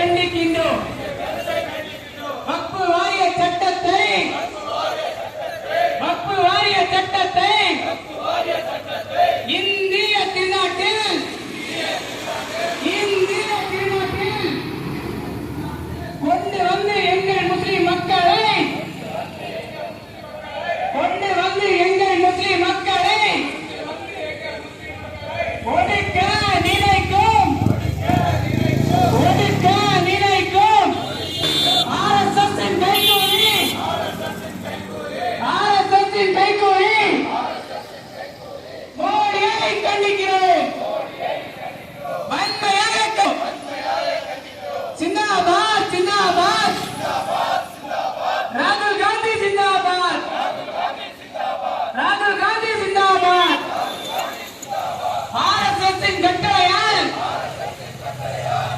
கண்டிக்கின்றோம் கண்டிக்கிறேன் வன்மையாக சிந்தாபாத் சிந்தாபாத். ராகுல் காந்தி சிந்தாபாத். ராகுல் காந்தி சிந்தாபாத். பாரதத்தின் கட்டளையால்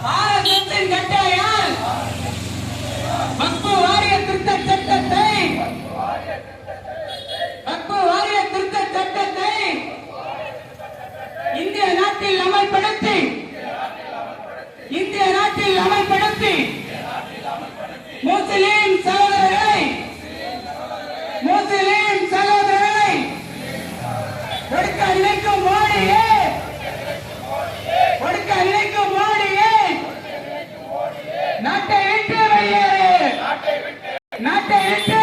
பாரதத்தின் கட்டளை நாட்டில் அமல்படுத்தி இந்திய நாட்டில் அமல்படுத்தி முஸ்லிம் சகோதரர்களை முஸ்லிம் சகோதரர்களை ஒடுக்க நினைக்கும் மோடியே ஒடுக்க நினைக்கும் மோடியே. நாட்டை விட்டு வெளியேறு. நாட்டை விட்டு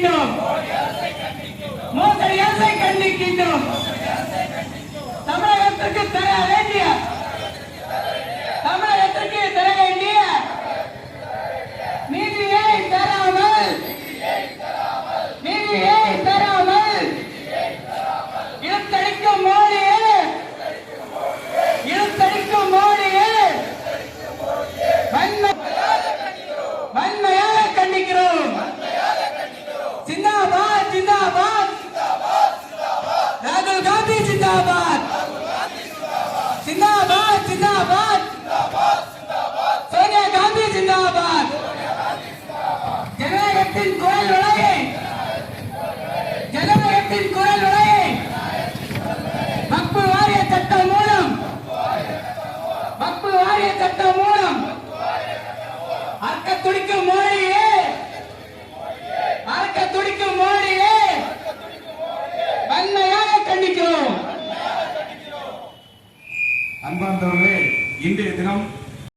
கண்டிக்கின்றோம் மோசடி அரசை கண்டிக்கின்றோம் தமிழகத்திற்கு தர ஜிந்தாபாத் ராகுல் காந்தி ஜிந்தாபாத். ஜிந்தாபாத் ஜிந்தாபாத். சோனியா காந்தி ஜிந்தாபாத். ஜனநாயகத்தின் குரல் இன்றைய தினம்